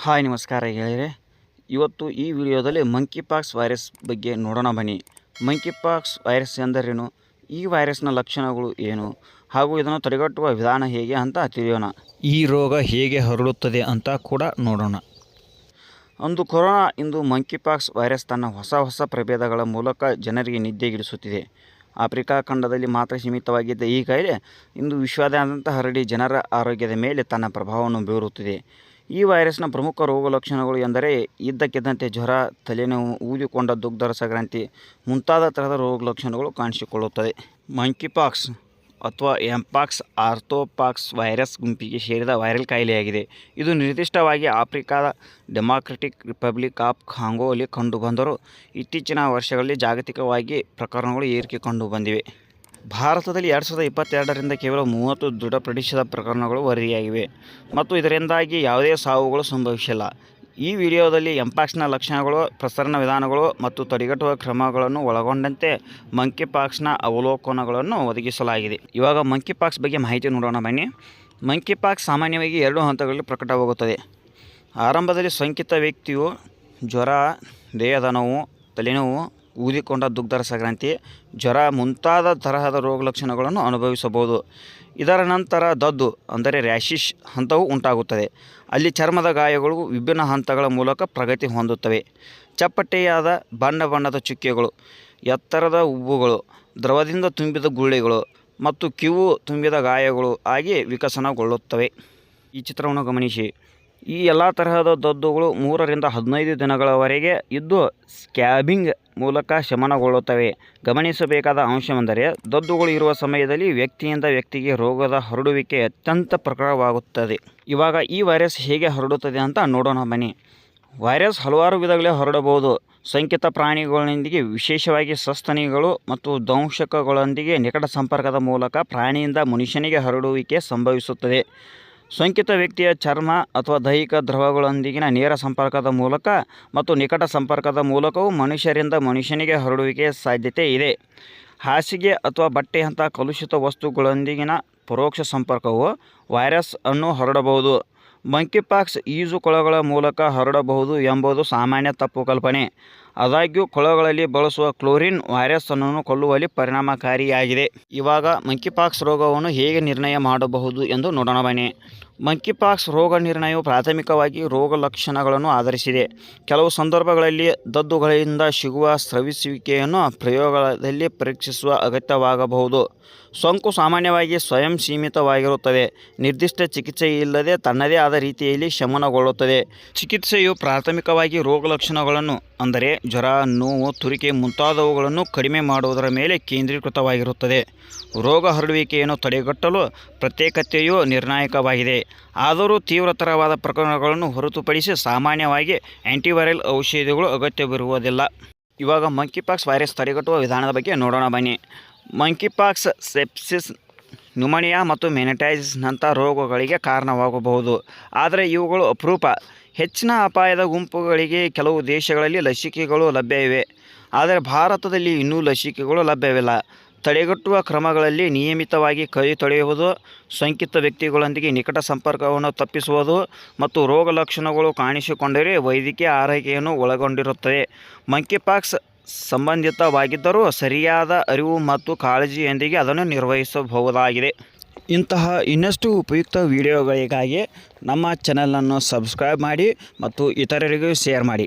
Hi ನಮಸ್ಕಾರ ಗೆಳೆಯರೆ. ಇವತ್ತು ಈ ವಿಡಿಯೋದಲ್ಲಿ ಮಂಕಿ ಪಾಕ್ಸ್ ವೈರಸ್ ಬಗ್ಗೆ ನೋಡೋಣ ಬನ್ನಿ. ಮಂಕಿ ಪಾಕ್ಸ್ ವೈರಸ್ ಎಂದರೇನು? ಈ ವೈರಸ್ನ ಲಕ್ಷಣಗಳು ಏನು? ಹಾಗೂ ಇದನ್ನು ತಡೆಗಟ್ಟುವ ವಿಧಾನ ಹೇಗೆ ಅಂತ ತಿಳಿಯೋಣ. ಈ ರೋಗ ಹೇಗೆ ಹರಡುತ್ತದೆ ಅಂತ ಕೂಡ ನೋಡೋಣ. ಒಂದು ಕೊರೋನಾ ಇಂದು ಮಂಕಿ ಪಾಕ್ಸ್ ವೈರಸ್ ತನ್ನ ಹೊಸ ಹೊಸ ಪ್ರಭೇದಗಳ ಮೂಲಕ ಜನರಿಗೆ ನಿದ್ದೆಗಿಡಿಸುತ್ತಿದೆ. ಆಫ್ರಿಕಾ ಖಂಡದಲ್ಲಿ ಮಾತ್ರ ಸೀಮಿತವಾಗಿದ್ದ ಈ ಕಾಯಿಲೆ ಇಂದು ವಿಶ್ವಾದ್ಯಂತ ಹರಡಿ ಜನರ ಆರೋಗ್ಯದ ಮೇಲೆ ತನ್ನ ಪ್ರಭಾವವನ್ನು ಬೀರುತ್ತಿದೆ. ಈ ವೈರಸ್ನ ಪ್ರಮುಖ ರೋಗ ಲಕ್ಷಣಗಳು ಎಂದರೆ ಇದ್ದಕ್ಕಿದ್ದಂತೆ ಜ್ವರ, ತಲೆನೋವು, ಊದಿಕೊಂಡ ದುಗ್ಧರಸ ಗ್ರಂಥಿ ಮುಂತಾದ ಥರದ ರೋಗ ಲಕ್ಷಣಗಳು ಕಾಣಿಸಿಕೊಳ್ಳುತ್ತದೆ ಮಂಕಿಪಾಕ್ಸ್ ಅಥವಾ ಎಂಪಾಕ್ಸ್ ಆರ್ಥೋಪಾಕ್ಸ್ ವೈರಸ್ ಗುಂಪಿಗೆ ಸೇರಿದ ವೈರಲ್ ಕಾಯಿಲೆಯಾಗಿದೆ. ಇದು ನಿರ್ದಿಷ್ಟವಾಗಿ ಆಫ್ರಿಕಾದ ಡೆಮಾಕ್ರೆಟಿಕ್ ರಿಪಬ್ಲಿಕ್ ಆಫ್ ಕಾಂಗೋಲಿ ಕಂಡುಬಂದರೂ ಇತ್ತೀಚಿನ ವರ್ಷಗಳಲ್ಲಿ ಜಾಗತಿಕವಾಗಿ ಪ್ರಕರಣಗಳು ಏರಿಕೆ ಕಂಡು ಬಂದಿವೆ ಭಾರತದಲ್ಲಿ ಎರಡು ಸಾವಿರದ ಇಪ್ಪತ್ತೆರಡರಿಂದ ಕೇವಲ ಮೂವತ್ತು ದೃಢಪಡಿಸಿದ ಪ್ರಕರಣಗಳು ವರದಿಯಾಗಿವೆ ಮತ್ತು ಇದರಿಂದಾಗಿ ಯಾವುದೇ ಸಾವುಗಳು ಸಂಭವಿಸಿಲ್ಲ. ಈ ವಿಡಿಯೋದಲ್ಲಿ ಎಂಪಾಕ್ಸ್ನ ಲಕ್ಷಣಗಳು, ಪ್ರಸರಣ ವಿಧಾನಗಳು ಮತ್ತು ತಡೆಗಟ್ಟುವ ಕ್ರಮಗಳನ್ನು ಒಳಗೊಂಡಂತೆ ಮಂಕಿ ಪಾಕ್ಸ್ನ ಅವಲೋಕನಗಳನ್ನು ಒದಗಿಸಲಾಗಿದೆ. ಇವಾಗ ಮಂಕಿ ಪಾಕ್ಸ್ ಬಗ್ಗೆ ಮಾಹಿತಿ ನೋಡೋಣ ಬನ್ನಿ. ಮಂಕಿ ಪಾಕ್ಸ್ ಸಾಮಾನ್ಯವಾಗಿ ಎರಡು ಹಂತಗಳಲ್ಲಿ ಪ್ರಕಟವಾಗುತ್ತದೆ. ಆರಂಭದಲ್ಲಿ ಸೋಂಕಿತ ವ್ಯಕ್ತಿಯು ಜ್ವರ, ದೇಹದ ನೋವು, ತಲೆನೋವು ಊದಿಕೊಂಡ ದುಗ್ಧರ ಸಂಕ್ರಾಂತಿ, ಜ್ವರ ಮುಂತಾದ ತರಹದ ರೋಗ ಲಕ್ಷಣಗಳನ್ನು ಅನುಭವಿಸಬಹುದು. ಇದರ ನಂತರ ದದ್ದು, ಅಂದರೆ ರ್ಯಾಶಿಶ್ ಹಂತವು ಉಂಟಾಗುತ್ತದೆ. ಅಲ್ಲಿ ಚರ್ಮದ ಗಾಯಗಳು ವಿಭಿನ್ನ ಹಂತಗಳ ಮೂಲಕ ಪ್ರಗತಿ ಹೊಂದುತ್ತವೆ. ಚಪ್ಪಟೆಯಾದ ಬಣ್ಣ ಬಣ್ಣದ ಚುಕ್ಕೆಗಳು, ಎತ್ತರದ ಉಬ್ಬುಗಳು, ದ್ರವದಿಂದ ತುಂಬಿದ ಗುಳ್ಳೆಗಳು ಮತ್ತು ಕಿವು ತುಂಬಿದ ಗಾಯಗಳು ಆಗಿ ವಿಕಸನಗೊಳ್ಳುತ್ತವೆ. ಈ ಚಿತ್ರವನ್ನು ಗಮನಿಸಿ. ಈ ಎಲ್ಲ ತರಹದ ದದ್ದುಗಳು ಮೂರರಿಂದ ಹದಿನೈದು ದಿನಗಳವರೆಗೆ ಇದ್ದು ಸ್ಕ್ಯಾಬಿಂಗ್ ಮೂಲಕ ಶಮನಗೊಳ್ಳುತ್ತವೆ. ಗಮನಿಸಬೇಕಾದ ಅಂಶವೆಂದರೆ, ದದ್ದುಗಳು ಇರುವ ಸಮಯದಲ್ಲಿ ವ್ಯಕ್ತಿಯಿಂದ ವ್ಯಕ್ತಿಗೆ ರೋಗದ ಹರಡುವಿಕೆ ಅತ್ಯಂತ ಪ್ರಕಟವಾಗುತ್ತದೆ. ಇವಾಗ ಈ ವೈರಸ್ ಹೇಗೆ ಹರಡುತ್ತದೆ ಅಂತ ನೋಡೋಣ ಬನ್ನಿ. ವೈರಸ್ ಹಲವಾರು ವಿಧಗಳೇ ಹರಡಬಹುದು. ಸಂಕಿತ ಪ್ರಾಣಿಗಳೊಂದಿಗೆ, ವಿಶೇಷವಾಗಿ ಸಸ್ತನಿಗಳು ಮತ್ತು ದಂಶಕಗಳೊಂದಿಗೆ ನಿಕಟ ಸಂಪರ್ಕದ ಮೂಲಕ ಪ್ರಾಣಿಯಿಂದ ಮನುಷ್ಯನಿಗೆ ಹರಡುವಿಕೆ ಸಂಭವಿಸುತ್ತದೆ. ಸೋಂಕಿತ ವ್ಯಕ್ತಿಯ ಚರ್ಮ ಅಥವಾ ದೈಹಿಕ ದ್ರವಗಳೊಂದಿಗಿನ ನೇರ ಸಂಪರ್ಕದ ಮೂಲಕ ಮತ್ತು ನಿಕಟ ಸಂಪರ್ಕದ ಮೂಲಕವೂ ಮನುಷ್ಯರಿಂದ ಮನುಷ್ಯನಿಗೆ ಹರಡುವಿಕೆ ಸಾಧ್ಯತೆ ಇದೆ. ಹಾಸಿಗೆ ಅಥವಾ ಬಟ್ಟೆಯಂಥ ಕಲುಷಿತ ವಸ್ತುಗಳೊಂದಿಗಿನ ಪರೋಕ್ಷ ಸಂಪರ್ಕವು ವೈರಸ್ ಅನ್ನು ಹರಡಬಹುದು. ಮಂಕಿಪಾಕ್ಸ್ ಈಜುಕೊಳಗಳ ಮೂಲಕ ಹರಡಬಹುದು ಎಂಬುದು ಸಾಮಾನ್ಯ ತಪ್ಪು ಕಲ್ಪನೆ. ಆದಾಗ್ಯೂ ಕೊಳಗಳಲ್ಲಿ ಬಳಸುವ ಕ್ಲೋರಿನ್ ವೈರಸ್ ಅನ್ನು ಕೊಲ್ಲುವಲ್ಲಿ ಪರಿಣಾಮಕಾರಿಯಾಗಿದೆ. ಇವಾಗ ಮಂಕಿಪಾಕ್ಸ್ ರೋಗವನ್ನು ಹೇಗೆ ನಿರ್ಣಯ ಮಾಡಬಹುದು ಎಂದು ನೋಡೋಣ ಬನ್ನಿ. ಮಂಕಿಪಾಕ್ಸ್ ರೋಗ ನಿರ್ಣಯವು ಪ್ರಾಥಮಿಕವಾಗಿ ರೋಗ ಲಕ್ಷಣಗಳನ್ನು ಆಧರಿಸಿದೆ. ಕೆಲವು ಸಂದರ್ಭಗಳಲ್ಲಿ ದದ್ದುಗಳಿಂದ ಸಿಗುವ ಸ್ರವಿಸುವಿಕೆಯನ್ನು ಪ್ರಯೋಗದಲ್ಲಿ ಪರೀಕ್ಷಿಸುವ ಅಗತ್ಯವಾಗಬಹುದು. ಸೋಂಕು ಸಾಮಾನ್ಯವಾಗಿ ಸ್ವಯಂ ಸೀಮಿತವಾಗಿರುತ್ತದೆ. ನಿರ್ದಿಷ್ಟ ಚಿಕಿತ್ಸೆ ಇಲ್ಲದೆ ತನ್ನದೇ ಆದ ರೀತಿಯಲ್ಲಿ ಶಮನಗೊಳ್ಳುತ್ತದೆ. ಚಿಕಿತ್ಸೆಯು ಪ್ರಾಥಮಿಕವಾಗಿ ರೋಗ ಲಕ್ಷಣಗಳನ್ನು, ಅಂದರೆ ಜ್ವರ, ನೋವು, ತುರಿಕೆ ಮುಂತಾದವುಗಳನ್ನು ಕಡಿಮೆ ಮಾಡುವುದರ ಮೇಲೆ ಕೇಂದ್ರೀಕೃತವಾಗಿರುತ್ತದೆ. ರೋಗ ಹರಡುವಿಕೆಯನ್ನು ತಡೆಗಟ್ಟಲು ಪ್ರತ್ಯೇಕತೆಯು ನಿರ್ಣಾಯಕವಾಗಿದೆ. ಆದರೂ ತೀವ್ರತರವಾದ ಪ್ರಕರಣಗಳನ್ನು ಹೊರತುಪಡಿಸಿ ಸಾಮಾನ್ಯವಾಗಿ ಆ್ಯಂಟಿವೈರಲ್ ಔಷಧಿಗಳು ಅಗತ್ಯವಿರುವುದಿಲ್ಲ. ಇವಾಗ ಮಂಕಿಪಾಕ್ಸ್ ವೈರಸ್ ತಡೆಗಟ್ಟುವ ವಿಧಾನದ ಬಗ್ಗೆ ನೋಡೋಣ ಬನ್ನಿ. ಮಂಕಿಪಾಕ್ಸ್ ಸೆಪ್ಸಿಸ್ ನ್ಯೂಮೋನಿಯಾ ಮತ್ತು ಮೆನೆಟೈಸಿಸ್ನಂಥ ರೋಗಗಳಿಗೆ ಕಾರಣವಾಗಬಹುದು. ಆದರೆ ಇವುಗಳು ಅಪರೂಪ. ಹೆಚ್ಚಿನ ಅಪಾಯದ ಗುಂಪುಗಳಿಗೆ ಕೆಲವು ದೇಶಗಳಲ್ಲಿ ಲಸಿಕೆಗಳು ಲಭ್ಯವಿವೆ. ಆದರೆ ಭಾರತದಲ್ಲಿ ಇನ್ನೂ ಲಸಿಕೆಗಳು ಲಭ್ಯವಿಲ್ಲ. ತಡೆಗಟ್ಟುವ ಕ್ರಮಗಳಲ್ಲಿ ನಿಯಮಿತವಾಗಿ ಕೈ ತೊಳೆಯುವುದು, ಸೋಂಕಿತ ವ್ಯಕ್ತಿಗಳೊಂದಿಗೆ ನಿಕಟ ಸಂಪರ್ಕವನ್ನು ತಪ್ಪಿಸುವುದು ಮತ್ತು ರೋಗ ಲಕ್ಷಣಗಳು ಕಾಣಿಸಿಕೊಂಡರೆ ವೈದ್ಯಕೀಯ ಆರೈಕೆಯನ್ನು ಒಳಗೊಂಡಿರುತ್ತದೆ. ಮಂಕಿಪಾಕ್ಸ್ ಸಂಬಂಧಿತವಾಗಿದ್ದರೂ ಸರಿಯಾದ ಅರಿವು ಮತ್ತು ಕಾಳಜಿಯೊಂದಿಗೆ ಅದನ್ನು ನಿರ್ವಹಿಸಬಹುದಾಗಿದೆ. ಇಂತಹ ಇನ್ನಷ್ಟು ಉಪಯುಕ್ತ ವಿಡಿಯೋಗಳಿಗಾಗಿ ನಮ್ಮ ಚಾನಲನ್ನು ಸಬ್ಸ್ಕ್ರೈಬ್ ಮಾಡಿ ಮತ್ತು ಇತರರಿಗೂ ಶೇರ್ ಮಾಡಿ.